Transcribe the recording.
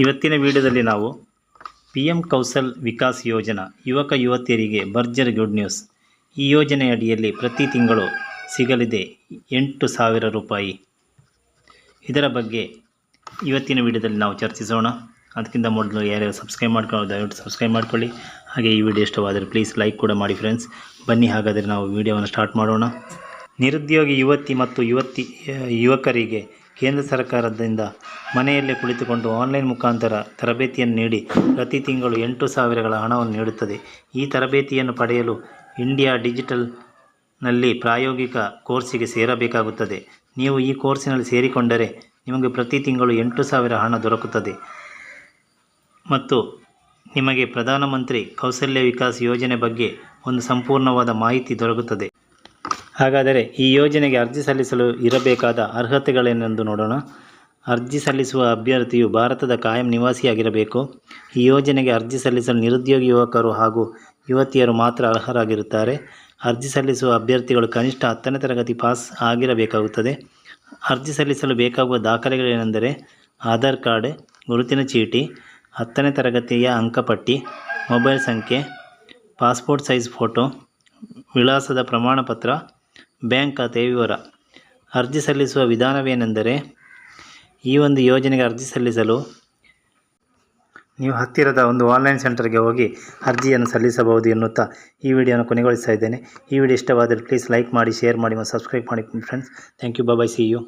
ಇವತ್ತಿನ ವಿಡಿಯೋದಲ್ಲಿ ನಾವು ಪಿ ಎಂ ಕೌಶಲ್ ವಿಕಾಸ್ ಯೋಜನಾ ಯುವಕ ಯುವತಿಯರಿಗೆ ಬರ್ಜರ್ ಗುಡ್ ನ್ಯೂಸ್. ಈ ಯೋಜನೆ ಅಡಿಯಲ್ಲಿ ಪ್ರತಿ ತಿಂಗಳು ಸಿಗಲಿದೆ ಎಂಟು ಸಾವಿರ ರೂಪಾಯಿ. ಇದರ ಬಗ್ಗೆ ಇವತ್ತಿನ ವಿಡಿಯೋದಲ್ಲಿ ನಾವು ಚರ್ಚಿಸೋಣ. ಅದಕ್ಕಿಂತ ಮೊದಲು ಯಾರ್ಯಾರು ಸಬ್ಸ್ಕ್ರೈಬ್ ಮಾಡ್ಕೊಳ್ಳೋ ದಯವಿಟ್ಟು ಸಬ್ಸ್ಕ್ರೈಬ್ ಮಾಡ್ಕೊಳ್ಳಿ. ಹಾಗೆ ಈ ವಿಡಿಯೋ ಇಷ್ಟವಾದರೆ ಪ್ಲೀಸ್ ಲೈಕ್ ಕೂಡ ಮಾಡಿ ಫ್ರೆಂಡ್ಸ್ ಬನ್ನಿ, ಹಾಗಾದರೆ ನಾವು ವಿಡಿಯೋವನ್ನು ಸ್ಟಾರ್ಟ್ ಮಾಡೋಣ. ನಿರುದ್ಯೋಗಿ ಯುವತಿ ಮತ್ತು ಯುವತಿ, ಯುವಕರಿಗೆ ಕೇಂದ್ರ ಸರ್ಕಾರದಿಂದ ಮನೆಯಲ್ಲೇ ಕುಳಿತುಕೊಂಡು ಆನ್ಲೈನ್ ಮುಖಾಂತರ ತರಬೇತಿಯನ್ನು ನೀಡಿ ಪ್ರತಿ ತಿಂಗಳು ಎಂಟು ಸಾವಿರಗಳ ಹಣವನ್ನು ನೀಡುತ್ತದೆ. ಈ ತರಬೇತಿಯನ್ನು ಪಡೆಯಲು ಇಂಡಿಯಾ ಡಿಜಿಟಲ್ನಲ್ಲಿ ಪ್ರಾಯೋಗಿಕ ಕೋರ್ಸಿಗೆ ಸೇರಬೇಕಾಗುತ್ತದೆ. ನೀವು ಈ ಕೋರ್ಸಿನಲ್ಲಿ ಸೇರಿಕೊಂಡರೆ ನಿಮಗೆ ಪ್ರತಿ ತಿಂಗಳು ಎಂಟು ಸಾವಿರ ಹಣ ದೊರಕುತ್ತದೆ. ಮತ್ತು ನಿಮಗೆ ಪ್ರಧಾನಮಂತ್ರಿ ಕೌಶಲ್ಯ ವಿಕಾಸ್ ಯೋಜನೆ ಬಗ್ಗೆ ಒಂದು ಸಂಪೂರ್ಣವಾದ ಮಾಹಿತಿ ದೊರಕುತ್ತದೆ. ಹಾಗಾದರೆ ಈ ಯೋಜನೆಗೆ ಅರ್ಜಿ ಸಲ್ಲಿಸಲು ಇರಬೇಕಾದ ಅರ್ಹತೆಗಳೇನೆಂದು ನೋಡೋಣ. ಅರ್ಜಿ ಸಲ್ಲಿಸುವ ಅಭ್ಯರ್ಥಿಯು ಭಾರತದ ಕಾಯಂ ನಿವಾಸಿಯಾಗಿರಬೇಕು. ಈ ಯೋಜನೆಗೆ ಅರ್ಜಿ ಸಲ್ಲಿಸಲು ನಿರುದ್ಯೋಗಿ ಯುವಕರು ಹಾಗೂ ಯುವತಿಯರು ಮಾತ್ರ ಅರ್ಹರಾಗಿರುತ್ತಾರೆ. ಅರ್ಜಿ ಸಲ್ಲಿಸುವ ಅಭ್ಯರ್ಥಿಗಳು ಕನಿಷ್ಠ ಹತ್ತನೇ ತರಗತಿ ಪಾಸ್ ಆಗಿರಬೇಕಾಗುತ್ತದೆ. ಅರ್ಜಿ ಸಲ್ಲಿಸಲು ಬೇಕಾಗುವ ದಾಖಲೆಗಳೇನೆಂದರೆ ಆಧಾರ್ ಕಾರ್ಡ್, ಗುರುತಿನ ಚೀಟಿ, ಹತ್ತನೇ ತರಗತಿಯ ಅಂಕಪಟ್ಟಿ, ಮೊಬೈಲ್ ಸಂಖ್ಯೆ, ಪಾಸ್ಪೋರ್ಟ್ ಸೈಜ್ ಫೋಟೋ, ವಿಳಾಸದ ಪ್ರಮಾಣಪತ್ರ, ಬ್ಯಾಂಕ್ ಖಾತೆಯ ವಿವರ. ಅರ್ಜಿ ಸಲ್ಲಿಸುವ ವಿಧಾನವೇನೆಂದರೆ ಈ ಒಂದು ಯೋಜನೆಗೆ ಅರ್ಜಿ ಸಲ್ಲಿಸಲು ನೀವು ಹತ್ತಿರದ ಒಂದು ಆನ್ಲೈನ್ ಸೆಂಟರ್ಗೆ ಹೋಗಿ ಅರ್ಜಿಯನ್ನು ಸಲ್ಲಿಸಬಹುದು ಎನ್ನುತ್ತಾ ಈ ವಿಡಿಯೋನ ಕೊನೆಗೊಳಿಸ್ತಾ ಇದ್ದೇನೆ. ಈ ವಿಡಿಯೋ ಇಷ್ಟವಾದರೆ ಪ್ಲೀಸ್ ಲೈಕ್ ಮಾಡಿ ಶೇರ್ ಮಾಡಿ ಮತ್ತು ಸಬ್ಸ್ಕ್ರೈಬ್ ಮಾಡಿ friends thank you bye see you